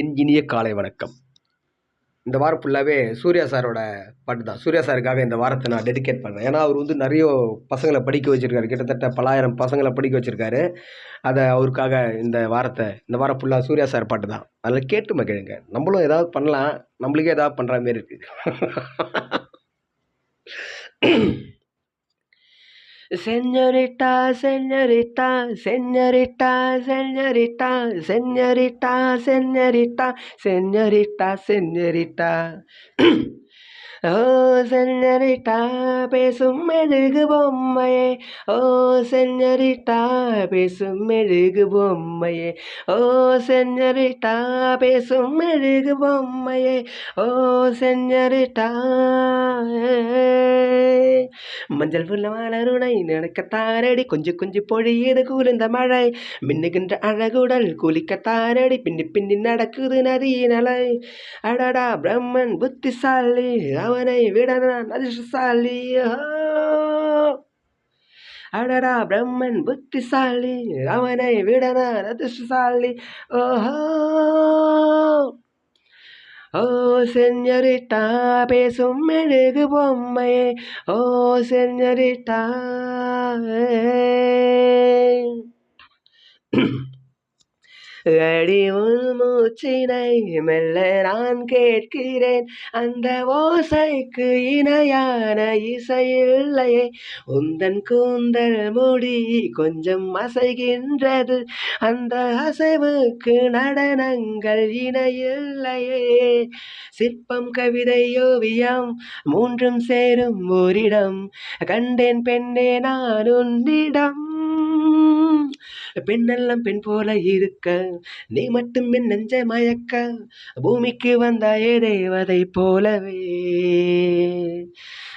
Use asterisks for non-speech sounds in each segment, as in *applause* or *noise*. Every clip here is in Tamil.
என் இனிய காலை வணக்கம். இந்த வாரம் ஃபுல்லாகவே சூர்யா சாரோட பாட்டு தான். சூர்யா சாருக்காக இந்த வாரத்தை நான் டெடிகேட் பண்ணேன் ஏன்னா அவர் வந்து நிறைய பசங்களை படிக்க வச்சுருக்காரு. கிட்டத்தட்ட பலாயிரம் பசங்களை படிக்க வச்சுருக்காரு. அதை அவருக்காக இந்த வாரத்தை இந்த வாரம் ஃபுல்லாக சூர்யா சார் பாட்டு தான். அதில் கேட்டு மகிழுங்க. நம்மளும் ஏதாவது பண்ணலாம். நம்மளுக்கே ஏதாவது பண்ணுற மாரி இருக்குது Senorita, senorita, senorita, senorita, senorita, senorita, senorita, senorita. *clears throat* ஓ செஞ்சரிட்டா பேசும் மெழுகு பொம்மையே. ஓ செஞ்சரிட்டா பேசும் மெழுகு பொம்மையே. ஓ செஞ்சரிட்டா பேசும் மெழுகு பொம்மையே. ஓ செஞ்சரிட்டா மஞ்சள் புல்ல மலருணை நினைக்கத்தாரடி. கொஞ்சம் கொஞ்சம் பொழியது கூர்ந்த மழை. மின்னுகின்ற அழகுடல் குளிக்கத்தாரடி. பின்னி பின்னி நடக்குது நதியினலை அடடா பிரம்மன் புத்திசாலி. അവനെ വിടനാൻ അതിർശാലിയ അടടാ ബ്രഹ്മൻ ബുദ്ധിശാലി അവനെ വിടന അതിർശാലി ഓഹോ ഓ സെഞ്ഞറിട്ടാ പേസും മെഴുകു ബൊമ്മയെ ഓ സെഞ്ഞറിട്ടേ அடி உள் மூச்சினை மெல்ல நான் கேட்கிறேன். அந்த ஓசைக்கு இணையான இசையில்லையே உந்தன் கூந்தல் முடி கொஞ்சம் அசைகின்றது. அந்த அசைவுக்கு நடனங்கள் இணையில்லையே. சிற்பம் கவிதை ஓவியம் மூன்றும் சேரும் ஓரிடம். கண்டேன் பெண்ணே நான் உன்னிடம். பெண்ணெல்லாம் பெண் போல இருக்க. நீ மட்டும் என் நெஞ்ச மயக்க. பூமிக்கு வந்தாயே தேவதை போலவே.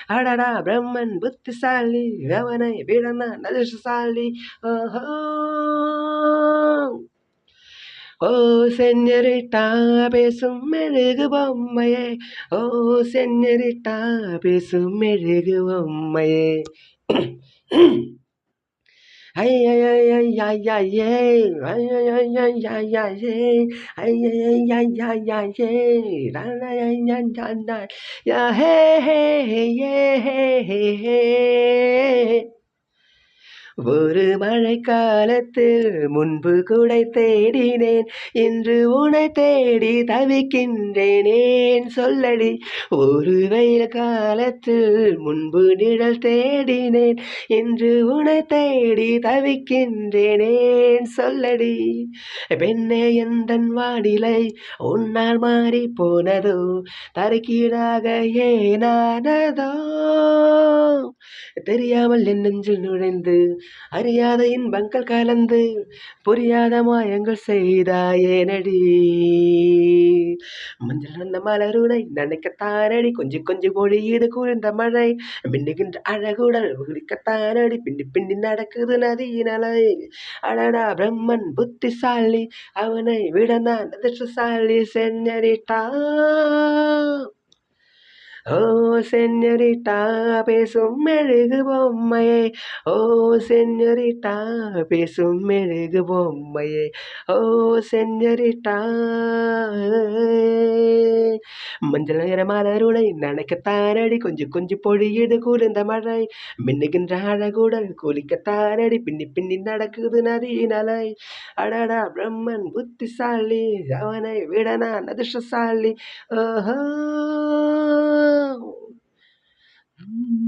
அடடா பிரம்மன் புத்திசாலி அவனை விடனா அதிர்ஷ்டசாலி ஓஹோ ஓ செஞ்சரிட்டா பேசும் மெழுகு பொம்மையே. ஓ செஞ்சரிட்டா பேசும் மெழுகு பொம்மையே. 哎呀呀呀呀呀耶，哎呀呀呀呀呀耶，哎呀呀呀呀呀耶，啦啦呀呀呀啦，呀嘿嘿嘿嘿嘿嘿。ஒரு மழை காலத்தில் முன்பு குடை தேடினேன் இன்று உனை தேடி தவிக்கின்றேனேன் சொல்லடி. ஒரு வெயில் காலத்தில் முன்பு நிழல் தேடினேன் இன்று உனை தேடி தவிக்கின்றேனேன் சொல்லடி. பெண்ணே எந்தன் வானிலை உன்னால் மாறி போனதோ தருக்கீடாக ஏனானதோ? தெரியாமல் என் நெஞ்சில் நுழைந்து அறியாத இன்பங்கள் கலந்து புரியாத மாயங்கள் செய்தாயே நடி. மஞ்சள் அந்த மலருடை நினைக்கத்தானடி கொஞ்சம் கொஞ்சம் பொழியுது குளிர்ந்த மழை மின்னுகின்ற அழகுடல் குளிக்கத்தானடி பின்னி பின்னி நடக்குது நதியினலை அடடா பிரம்மன் புத்திசாலி அவனை விட நான் அதிர்ஷ்டசாலி செஞ்சரிட்டா ஓ செஞ்சரிட்டா பேசும் மெழுகு பொம்மையே ஓ செஞ்சரிட்டா பேசும் மெழுகு பொம்மையே ஓ செஞ்சரிட்டா மஞ்சள் நிற மலருளை நினைக்கத்தானடி கொஞ்சம் கொஞ்சம் பொழியுது குளிர்ந்த மழை மின்னுகின்ற அழகுடல் குளிக்கத்தானடி பின்னி பின்னி நடக்குது நதியினலை அடடா பிரம்மன் புத்திசாலி அவனை விட நான் அதிர்ஷ்டசாலி ஓஹோ Mm.